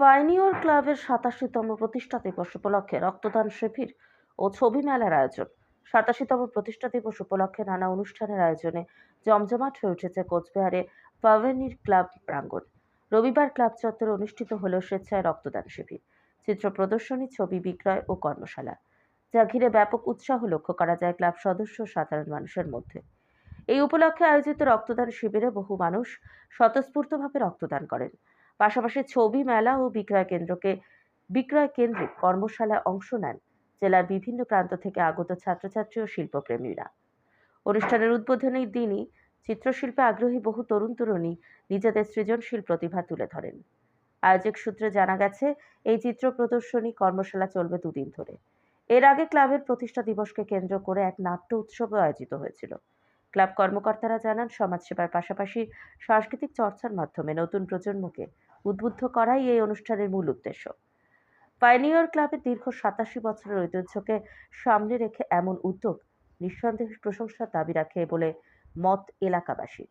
Pioneer ক্লাবের সাতাশিতম প্রতিষ্ঠা দিবস উপলক্ষে রক্তদান শিবির ও ছবি মেলার আয়োজন। সাতাশিতম প্রতিষ্ঠা দিবস উপলক্ষে নানা অনুষ্ঠানের আয়োজনে জমজমাট হয়ে উঠেছে কোচবিহারে পাভেনির ক্লাব প্রাঙ্গণ। রবিবার ক্লাব চত্বরে অনুষ্ঠিত হল স্বেচ্ছায় রক্তদান শিবির, চিত্র প্রদর্শনী, ছবি বিক্রয় ও কর্মশালা। যা ঘিরে ব্যাপক উৎসাহ লক্ষ্য করা যায় ক্লাব সদস্য সাধারণ মানুষের মধ্যে। এই উপলক্ষে আয়োজিত রক্তদান শিবিরে বহু মানুষ স্বতঃস্ফূর্তভাবে রক্তদান করেন। পাশাপাশি ছবি মেলা ও বিক্রয় কেন্দ্রকে বিক্রয় কেন্দ্রিক কর্মশালায় অংশ নেন জেলার বিভিন্ন প্রান্ত থেকে আগত ছাত্রছাত্রী ও শিল্পপ্রেমীরা। অনুষ্ঠানের উদ্বোধনী দিনই চিত্রশিল্পে আগ্রহী বহু তরুণ তরুণী নিজেদের সৃজনশীল প্রতিভা তুলে ধরেন। আয়োজক সূত্রে জানা গেছে, এই চিত্র প্রদর্শনী কর্মশালা চলবে দুদিন ধরে। এর আগে ক্লাবের প্রতিষ্ঠা দিবসকে কেন্দ্র করে এক নাট্য উৎসবও আয়োজিত হয়েছিল। ক্লাব কর্মকর্তারা জানান, সমাজসেবার পাশাপাশি সাংস্কৃতিক চর্চার মাধ্যমে নতুন প্রজন্মকে উদ্বুদ্ধ করাই এই অনুষ্ঠানের মূল উদ্দেশ্য। পাইনিয়র ক্লাবের দীর্ঘ সাতাশি বছরের ঐতিহ্যকে সামনে রেখে এমন উদ্যোগ নিঃসন্দেহে প্রশংসার দাবি রাখে বলে মত এলাকাবাসীর।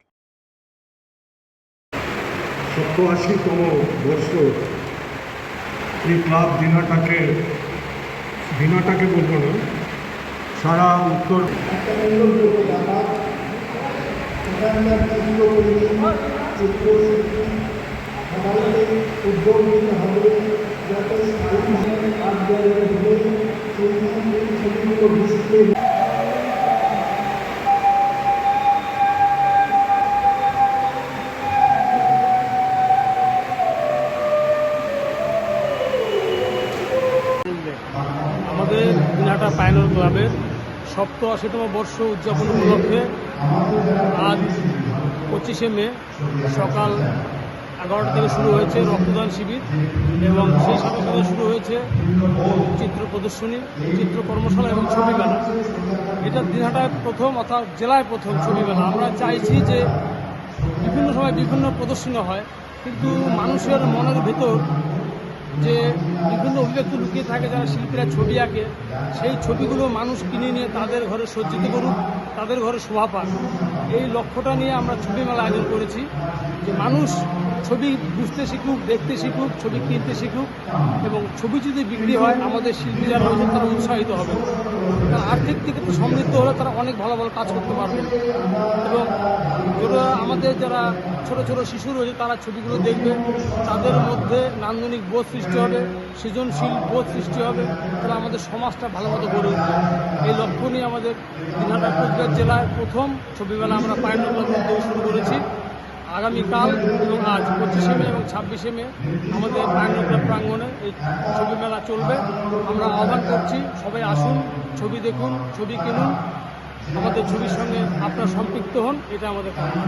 সপ্তআশিতম বর্ষ এই ক্লাব দিনাটাকে দিনাটাকে বলব না, সারা উত্তর উল্লেখযোগ্য ব্যাপার এখানকার চিত্রকর্মী উদ্যোগ নিতে হবে যাতে ছবিগুলো আমাদের দিনহাটা পাইনর ক্লাবের সপ্তআশিতম বর্ষ উদযাপন উপলক্ষে আজ পঁচিশে মে সকাল এগারোটা থেকে শুরু হয়েছে রক্তদান শিবির এবং সেই সাথে সাথে শুরু হয়েছে চিত্র প্রদর্শনী, চিত্র কর্মশালা এবং ছবি মেলা। এটা দিনহাটায় প্রথম অর্থাৎ জেলায় প্রথম ছবি মেলা। আমরা চাইছি যে বিভিন্ন সময় বিভিন্ন প্রদর্শনী হয়, কিন্তু মানুষের মনের ভেতর যে বিভিন্ন অভিব্যক্তি লুকিয়ে থাকে যারা শিল্পীরা ছবি আঁকে, সেই ছবিগুলো মানুষ কিনে নিয়ে তাদের ঘরে সজ্জিত করুক, তাদের ঘরে শোভা পাক। এই লক্ষ্যটা নিয়ে আমরা ছবি মেলা আয়োজন করেছি যে মানুষ ছবি বুঝতে শিখুক, দেখতে শিখুক, ছবি কিনতে শিখুক এবং ছবি যদি বিক্রি হয়, আমাদের শিল্পী যারা রয়েছে, তারা উৎসাহিত হবে। কারণ আর্থিক দিকে সমৃদ্ধ হলে তারা অনেক ভালো ভালো কাজ করতে পারবে। এবং আমাদের যারা ছোট ছোট শিশু রয়েছে, তারা ছবিগুলো দেখবে। তাদের মধ্যে নান্দনিক বোধ সৃষ্টি হবে, সৃজনশীল বোধ সৃষ্টি হবে তারা আমাদের সমাজটা ভালো মতো গড়ে উঠবে। এই লক্ষ্য নিয়ে আমাদের দিনহাটা কোচবিহার জেলায় প্রথম ছবিমেলা আমরা পায়নগর শুরু করেছি। আগামীকাল এবং আজ পঁচিশে মে এবং ছাব্বিশে মে আমাদের পায়নগর প্রাঙ্গণে এই ছবি মেলা চলবে আমরা আহ্বান করছি, সবাই আসুন, ছবি দেখুন, ছবি কিনুন আমাদের ছবির সঙ্গে আপনারা সম্পৃক্ত হন, এটা আমাদের কামনা।